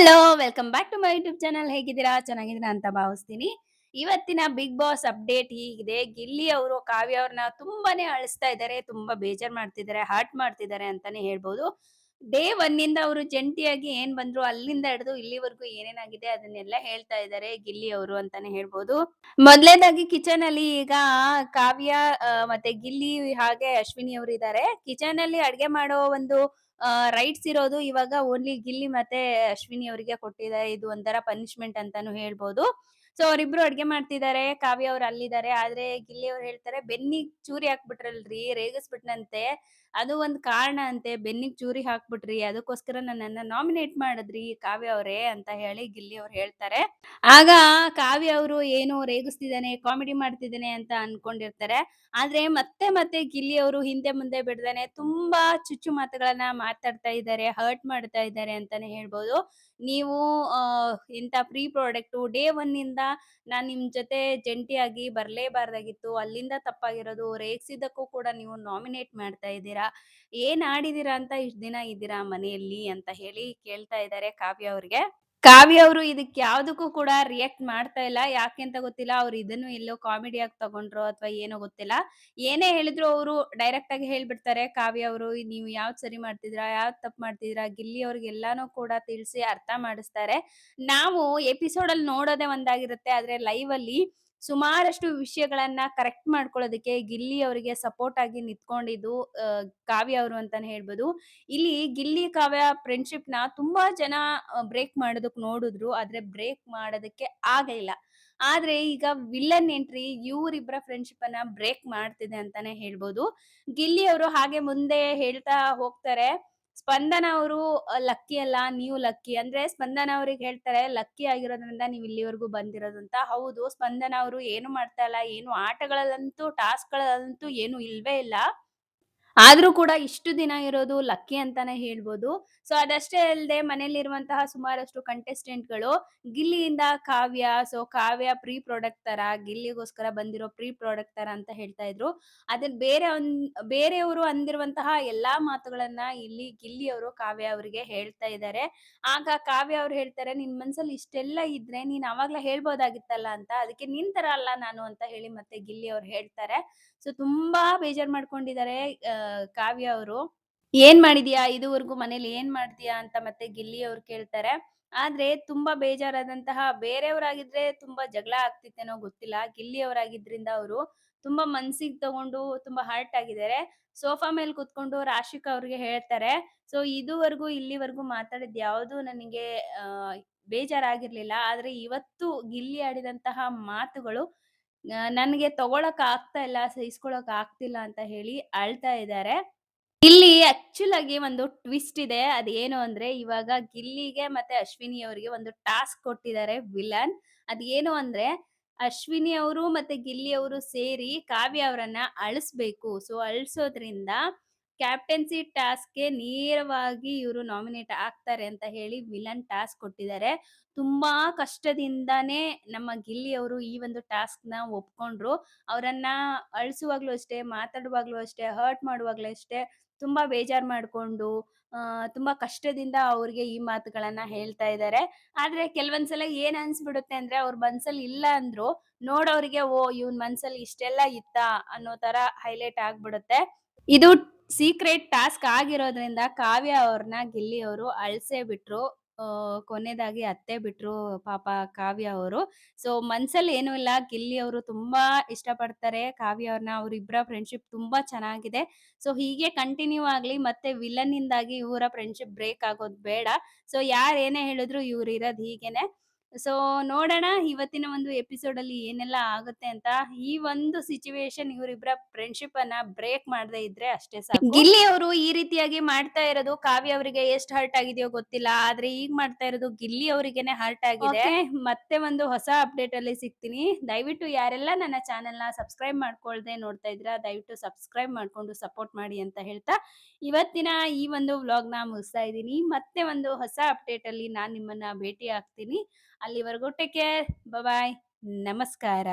Hello welcome back to my YouTube channel ಹೇಗಿದ್ದೀರಾ? ಚೆನ್ನಾಗಿದ್ದೀರಾ ಅಂತ ಭಾವಿಸ್ತೀನಿ. ಇವತ್ತಿನ ಬಿಗ್ ಬಾಸ್ ಅಪ್ಡೇಟ್ ಹೀಗಿದೆ. ಗಿಲ್ಲಿ ಅವರು, ಕಾವ್ಯ ಅವ್ರನ್ನ ತುಂಬಾನೇ ಅಳಿಸ್ತಾ ಇದ್ದಾರೆ. ತುಂಬಾ ಬೇಜಾರ್ ಮಾಡ್ತಿದ್ದಾರೆ ಹಾರ್ಟ್ ಮಾಡ್ತಿದ್ದಾರೆ ಅಂತಾನೆ ಹೇಳ್ಬೋದು. ಡೇ ಒನ್ ಇಂದ ಅವರು ಜಂಟಿಯಾಗಿ ಏನ್ ಬಂದ್ರು, ಅಲ್ಲಿಂದ ಹಿಡಿದು ಇಲ್ಲಿವರೆಗೂ ಏನೇನಾಗಿದೆ ಅದನ್ನೆಲ್ಲ ಹೇಳ್ತಾ ಇದ್ದಾರೆ ಗಿಲ್ಲಿ ಅವರು ಅಂತಾನೆ ಹೇಳ್ಬೋದು. ಮೊದಲನೇದಾಗಿ ಕಿಚನ್ ಅಲ್ಲಿ ಈಗ ಕಾವ್ಯ ಮತ್ತೆ ಗಿಲ್ಲಿ ಹಾಗೆ ಅಶ್ವಿನಿ ಅವರು ಇದ್ದಾರೆ. ಕಿಚನ್ ಅಲ್ಲಿ ಅಡ್ಗೆ ಮಾಡೋ ಒಂದು ರೈಟ್ಸ್ ಇರೋದು ಇವಾಗ ಓನ್ಲಿ ಗಿಲ್ಲಿ ಮತ್ತೆ ಅಶ್ವಿನಿ ಅವರಿಗೆ ಕೊಟ್ಟಿದ್ದಾರೆ ಇದು ಒಂಥರ ಪನಿಷ್ಮೆಂಟ್ ಅಂತಾನು ಹೇಳ್ಬೋದು. ಸೊ ಅವರಿಬ್ರು ಅಡ್ಗೆ ಮಾಡ್ತಿದ್ದಾರೆ. ಕಾವ್ಯ ಅವ್ರು ಅಲ್ಲಿದ್ದಾರೆ. ಆದ್ರೆ ಗಿಲ್ಲಿ ಅವ್ರು ಹೇಳ್ತಾರೆ, ಬೆನ್ನಿಗ್ ಚೂರಿ ಹಾಕ್ಬಿಟ್ರಲ್ರಿ, ರೇಗಿಸ್ಬಿಟ್ನಂತೆ. ಅದು ಒಂದ್ ಕಾರಣ ಅಂತೆ. ಬೆನ್ನಿಗೆ ಚೂರಿ ಹಾಕ್ಬಿಟ್ರಿ, ಅದಕ್ಕೋಸ್ಕರ ನನ್ನನ್ನ ನಾಮಿನೇಟ್ ಮಾಡಿದ್ರಿ ಕಾವ್ಯ ಅವರೇ ಅಂತ ಹೇಳಿ ಗಿಲ್ಲಿ ಅವ್ರು ಹೇಳ್ತಾರೆ. ಆಗ ಕಾವ್ಯ ಅವರು ಏನು ರೇಗಿಸ್ತಿದ್ದಾನೆ ಕಾಮಿಡಿ ಮಾಡ್ತಿದ್ದಾನೆ ಅಂತ ಅನ್ಕೊಂಡಿರ್ತಾರೆ. ಆದ್ರೆ ಮತ್ತೆ ಮತ್ತೆ ಗಿಲ್ಲಿ ಅವರು ಹಿಂದೆ ಮುಂದೆ ಬಿಡ್ದಾನೆ, ತುಂಬಾ ಚುಚ್ಚು ಮಾತುಗಳನ್ನ ಮಾತಾಡ್ತಾ ಇದ್ದಾರೆ ಹರ್ಟ್ ಮಾಡ್ತಾ ಇದ್ದಾರೆ ಅಂತಾನೆ ಹೇಳ್ಬೋದು. ನೀವು ಇಂಥ ಫ್ರೀ ಪ್ರಾಡಕ್ಟ್ ಡೇ ಒನ್ ಇಂದ ನಾನ್ ನಿಮ್ ಜೊತೆ ಜಂಟಿಯಾಗಿ ಬರ್ಲೇಬಾರ್ದಾಗಿತ್ತು. ಅಲ್ಲಿಂದ ತಪ್ಪಾಗಿರೋದು ರೇಗಿಸಿದಕ್ಕೂ ಕೂಡ ನೀವು ನಾಮಿನೇಟ್ ಮಾಡ್ತಾ ಇದ್ದೀರಾ? ಏನ್ ಆಡಿದೀರಾ ಅಂತ ಇಷ್ಟ ದಿನ ಇದ್ದೀರಾ ಮನೆಯಲ್ಲಿ ಅಂತ ಹೇಳಿ ಕೇಳ್ತಾ ಇದ್ದಾರೆ ಕಾವ್ಯ ಅವ್ರಿಗೆ. ಕಾವ್ಯ ಅವರು ಇದಕ್ಕೆ ಯಾವ್ದಕ್ಕೂ ಕೂಡ ರಿಯಾಕ್ಟ್ ಮಾಡ್ತಾ ಇಲ್ಲ. ಯಾಕೆ ಅಂತ ಗೊತ್ತಿಲ್ಲ, ಅವ್ರು ಇದನ್ನು ಎಲ್ಲೋ ಕಾಮಿಡಿಯಾಗಿ ತಗೊಂಡ್ರು ಅಥವಾ ಏನೋ ಗೊತ್ತಿಲ್ಲ. ಏನೇ ಹೇಳಿದ್ರು ಅವರು ಡೈರೆಕ್ಟ್ ಆಗಿ ಹೇಳ್ಬಿಡ್ತಾರೆ ಕಾವ್ಯ ಅವರು, ನೀವು ಯಾವ್ದು ಸರಿ ಮಾಡ್ತಿದ್ರಾ ಯಾವ್ದು ತಪ್ಪು ಮಾಡ್ತಿದ್ರಾ ಗಿಲ್ಲಿ ಅವ್ರಿಗೆಲ್ಲಾನು ಕೂಡ ತಿಳಿಸಿ ಅರ್ಥ ಮಾಡಿಸ್ತಾರೆ. ನಾವು ಎಪಿಸೋಡ್ ಅಲ್ಲಿ ನೋಡೋದೇ ಒಂದಾಗಿರುತ್ತೆ, ಆದ್ರೆ ಲೈವ್ ಅಲ್ಲಿ ಸುಮಾರಷ್ಟು ವಿಷಯಗಳನ್ನ ಕರೆಕ್ಟ್ ಮಾಡ್ಕೊಳ್ಳೋದಕ್ಕೆ ಗಿಲ್ಲಿ ಅವರಿಗೆ ಸಪೋರ್ಟ್ ಆಗಿ ನಿಂತ್ಕೊಂಡಿದ್ದು ಕಾವ್ಯ ಅವರು ಅಂತಾನೆ ಹೇಳ್ಬೋದು. ಇಲ್ಲಿ ಗಿಲ್ಲಿ ಕಾವ್ಯ ಫ್ರೆಂಡ್ಶಿಪ್ನ ತುಂಬಾ ಜನ ಬ್ರೇಕ್ ಮಾಡೋದಕ್ ನೋಡಿದ್ರು, ಆದ್ರೆ ಬ್ರೇಕ್ ಮಾಡೋದಕ್ಕೆ ಆಗಲಿಲ್ಲ. ಆದ್ರೆ ಈಗ ವಿಲ್ಲನ್ ಎಂಟ್ರಿ ಇವರಿಬ್ಬರ ಫ್ರೆಂಡ್ಶಿಪ್ ಅನ್ನ ಬ್ರೇಕ್ ಮಾಡ್ತಿದೆ ಅಂತಾನೆ ಹೇಳ್ಬೋದು. ಗಿಲ್ಲಿ ಅವರು ಹಾಗೆ ಮುಂದೆ ಹೇಳ್ತಾ ಹೋಗ್ತಾರೆ. ಸ್ಪಂದನ ಅವರು ಲಕ್ಕಿ ಅಲ್ಲ, ನೀವು ಲಕ್ಕಿ. ಅಂದ್ರೆ ಸ್ಪಂದನ ಅವ್ರಿಗೆ ಹೇಳ್ತಾರೆ, ಲಕ್ಕಿ ಆಗಿರೋದ್ರಿಂದ ನೀವು ಇಲ್ಲಿವರೆಗೂ ಬಂದಿರೋದು ಅಂತ. ಹೌದು, ಸ್ಪಂದನ ಅವರು ಏನು ಮಾಡ್ತಾ ಇಲ್ಲ, ಏನು ಆಟಗಳಲ್ಲಂತೂ ಟಾಸ್ಕ್ ಗಳಲ್ಲಂತೂ ಏನು ಇಲ್ವೇ ಇಲ್ಲ. ಆದ್ರೂ ಕೂಡ ಇಷ್ಟು ದಿನ ಇರೋದು ಲಕ್ಕಿ ಅಂತಾನೆ ಹೇಳ್ಬೋದು. ಸೊ, ಅದಷ್ಟೇ ಅಲ್ಲದೆ ಮನೆಯಲ್ಲಿರುವಂತಹ ಸುಮಾರಷ್ಟು ಕಂಟೆಸ್ಟೆಂಟ್ಗಳು ಗಿಲ್ಲಿಯಿಂದ Kavya, so, Kavya pre product ತರ, ಗಿಲ್ಲಿಗೋಸ್ಕರ ಬಂದಿರೋ ಪ್ರೀ ಪ್ರಾಡಕ್ಟ್ ತರ ಅಂತ ಹೇಳ್ತಾ ಇದ್ರು. ಅದನ್ನ ಬೇರೆ ಬೇರೆಯವರು ಅಂದಿರುವಂತಹ ಎಲ್ಲಾ ಮಾತುಗಳನ್ನ ಇಲ್ಲಿ ಗಿಲ್ಲಿ ಅವರು ಕಾವ್ಯ ಅವರಿಗೆ ಹೇಳ್ತಾ ಇದ್ದಾರೆ ಆಗ ಕಾವ್ಯ ಅವ್ರು ಹೇಳ್ತಾರೆ, ನಿನ್ ಮನ್ಸಲ್ಲಿ ಇಷ್ಟೆಲ್ಲ ಇದ್ರೆ ನೀನ್ ಅವಾಗ್ಲೇ ಹೇಳ್ಬೋದಾಗಿತ್ತಲ್ಲ ಅಂತ, ಅದಕ್ಕೆ ನಿನ್ ತರ ಅಲ್ಲ ನಾನು ಅಂತ ಹೇಳಿ ಮತ್ತೆ ಗಿಲ್ಲಿ ಅವ್ರು ಹೇಳ್ತಾರೆ. ಸೊ, ತುಂಬಾ ಬೇಜಾರ್ ಮಾಡ್ಕೊಂಡಿದ್ದಾರೆ ಕಾವ್ಯ ಅವರು, ಏನ್ ಮಾಡಿದ್ಯಾ? ಇದುವರೆಗೂ ಮನೇಲಿ ಏನ್ ಮಾಡ್ತೀಯಾ? ಅಂತ ಮತ್ತೆ ಗಿಲ್ಲಿ ಅವ್ರು ಕೇಳ್ತಾರೆ. ಆದ್ರೆ ತುಂಬಾ ಬೇಜಾರಾದಂತಹ ಬೇರೆಯವರಾಗಿದ್ರೆ ತುಂಬಾ ಜಗಳ ಆಗ್ತಿತ್ತೇನೋ ಗೊತ್ತಿಲ್ಲ. ಗಿಲ್ಲಿ ಅವರಾಗಿದ್ರಿಂದ ಅವರು ತುಂಬಾ ಮನ್ಸಿಗೆ ತಗೊಂಡು ತುಂಬಾ ಹರ್ಟ್ ಆಗಿದ್ದಾರೆ. ಸೋಫಾ ಮೇಲೆ ಕುತ್ಕೊಂಡು ರಾಶಿಕಾ ಅವ್ರಿಗೆ ಹೇಳ್ತಾರೆ ಸೊ ಇದುವರೆಗೂ ಇಲ್ಲಿವರೆಗೂ ಮಾತಾಡಿದ್ ಯಾವುದು ನನಗೆ ಬೇಜಾರಾಗಿರ್ಲಿಲ್ಲ. ಆದ್ರೆ ಇವತ್ತು ಗಿಲ್ಲಿ ಆಡಿದಂತಹ ಮಾತುಗಳು ನನ್ಗೆ ತಗೊಳಕ್ ಆಗ್ತಾ ಇಲ್ಲ, ಸಹಿಸ್ಕೊಳಕ್ ಆಗ್ತಿಲ್ಲ ಅಂತ ಹೇಳಿ ಅಳ್ತಾ ಇದ್ದಾರೆ ಇಲ್ಲಿ ಆಕ್ಚುಲ್ ಆಗಿ ಒಂದು ಟ್ವಿಸ್ಟ್ ಇದೆ. ಅದೇನು ಅಂದ್ರೆ ಇವಾಗ ಗಿಲ್ಲಿಗೆ ಮತ್ತೆ ಅಶ್ವಿನಿ ಅವರಿಗೆ ಒಂದು ಟಾಸ್ಕ್ ಕೊಟ್ಟಿದ್ದಾರೆ ವಿಲನ್ ಅದೇನು ಅಂದ್ರೆ ಅಶ್ವಿನಿ ಅವರು ಮತ್ತೆ ಗಿಲ್ಲಿ ಅವರು ಸೇರಿ ಕಾವ್ಯ ಅವರನ್ನ ಅಳಿಸ್ಬೇಕು. ಸೊ ಅಳಿಸೋದ್ರಿಂದ ಕ್ಯಾಪ್ಟನ್ಸಿ ಟಾಸ್ಕ್ಗೆ ನೇರವಾಗಿ ಇವರು ನಾಮಿನೇಟ್ ಆಗ್ತಾರೆ ಅಂತ ಹೇಳಿ ವಿಲನ್ ಟಾಸ್ಕ್ ಕೊಟ್ಟಿದ್ದಾರೆ. ತುಂಬಾ ಕಷ್ಟದಿಂದಾನೇ ನಮ್ಮ ಗಿಲ್ಲಿ ಅವರು ಈ ಒಂದು ಟಾಸ್ಕ್ನ ಒಪ್ಕೊಂಡ್ರು. ಅವರನ್ನ ಅಳಿಸುವಾಗ್ಲೂ ಅಷ್ಟೇ, ಮಾತಾಡುವಾಗ್ಲೂ ಅಷ್ಟೇ, ಹರ್ಟ್ ಮಾಡುವಾಗ್ಲೂ ಅಷ್ಟೇ ತುಂಬಾ ಬೇಜಾರ್ ಮಾಡ್ಕೊಂಡು ತುಂಬಾ ಕಷ್ಟದಿಂದ ಅವ್ರಿಗೆ ಈ ಮಾತುಗಳನ್ನ ಹೇಳ್ತಾ ಇದ್ದಾರೆ. ಆದ್ರೆ ಕೆಲವೊಂದ್ಸಲ ಏನ್ ಅನ್ಸ್ಬಿಡುತ್ತೆ ಅಂದ್ರೆ ಅವ್ರ ಮನ್ಸಲ್ಲಿ ಇಲ್ಲ ಅಂದ್ರು ನೋಡೋರಿಗೆ ಓ, ಇವ್ನ ಮನ್ಸಲ್ಲಿ ಇಷ್ಟೆಲ್ಲ ಇತ್ತ ಅನ್ನೋ ತರ ಹೈಲೈಟ್ ಆಗ್ಬಿಡುತ್ತೆ. ಇದು ಸೀಕ್ರೆಟ್ ಟಾಸ್ಕ್ ಆಗಿರೋದ್ರಿಂದ ಕಾವ್ಯ ಅವ್ರನ್ನ ಗಿಲ್ಲಿ ಅವರು ಅಳ್ಸೆ ಬಿಟ್ರು. ಕೊನೆದಾಗಿ ಅತ್ತೆ ಬಿಟ್ರು ಪಾಪ ಕಾವ್ಯ ಅವರು. ಸೊ, ಮನ್ಸಲ್ಲಿ ಏನೂ ಇಲ್ಲ. ಗಿಲ್ಲಿ ಅವರು ತುಂಬಾ ಇಷ್ಟಪಡ್ತಾರೆ. ಕಾವ್ಯ ಅವ್ರನ್ನ ಅವ್ರಿಬ್ರ ಫ್ರೆಂಡ್ಶಿಪ್ ತುಂಬಾ ಚೆನ್ನಾಗಿದೆ. ಸೊ, ಹೀಗೆ ಕಂಟಿನ್ಯೂ ಆಗ್ಲಿ, ಮತ್ತೆ ವಿಲನ್ ಇಂದಾಗಿ ಇವರ ಫ್ರೆಂಡ್ಶಿಪ್ ಬ್ರೇಕ್ ಆಗೋದು ಬೇಡ. ಸೊ ಯಾರೇನೇ ಹೇಳಿದ್ರು ಇವ್ರು ಇರೋದು ಹೀಗೇನೆ. ಸೊ ನೋಡೋಣ ಇವತ್ತಿನ ಒಂದು ಎಪಿಸೋಡ್ ಅಲ್ಲಿ ಏನೆಲ್ಲ ಆಗುತ್ತೆ ಅಂತ. ಈ ಒಂದು ಸಿಚುವೇಶನ್ ಇವರಿಬ್ಬರ ಫ್ರೆಂಡ್ಶಿಪ್ ಅನ್ನ ಬ್ರೇಕ್ ಮಾಡದೇ ಇದ್ರೆ ಅಷ್ಟೇ ಸಾಕು. ಗಿಲ್ಲಿ ಅವರು ಈ ರೀತಿಯಾಗಿ ಮಾಡ್ತಾ ಇರೋದು ಕಾವ್ಯ ಅವರಿಗೆ ಎಷ್ಟು ಹರ್ಟ್ ಆಗಿದೆಯೋ ಗೊತ್ತಿಲ್ಲ ಆದ್ರೆ ಈಗ ಮಾಡ್ತಾ ಇರೋದು ಗಿಲ್ಲಿ ಅವರಿಗೆನೆ ಹರ್ಟ್ ಆಗಿದೆ. ಮತ್ತೆ ಒಂದು ಹೊಸ ಅಪ್ಡೇಟ್ ಅಲ್ಲಿ ಸಿಗ್ತೀನಿ. ದಯವಿಟ್ಟು ಯಾರೆಲ್ಲ ನನ್ನ ಚಾನೆಲ್ನ ಸಬ್ಸ್ಕ್ರೈಬ್ ಮಾಡ್ಕೊಳ್ದೆ ನೋಡ್ತಾ ಇದ್ರ ದಯವಿಟ್ಟು ಸಬ್ಸ್ಕ್ರೈಬ್ ಮಾಡ್ಕೊಂಡು ಸಪೋರ್ಟ್ ಮಾಡಿ ಅಂತ ಹೇಳ್ತಾ ಇವತ್ತಿನ ಈ ಒಂದು ವ್ಲಾಗ್ನ ಮುಗಿಸ್ತಾ ಇದ್ದೀನಿ. ಮತ್ತೆ ಒಂದು ಹೊಸ ಅಪ್ಡೇಟ್ ಅಲ್ಲಿ ನಾನ್ ನಿಮ್ಮನ್ನ ಭೇಟಿ ಆಗ್ತೀನಿ. ಅಲ್ಲಿವರೆಗೂ ಟೇಕ್ ಕೇರ್. ಬಾಯ್ ನಮಸ್ಕಾರ.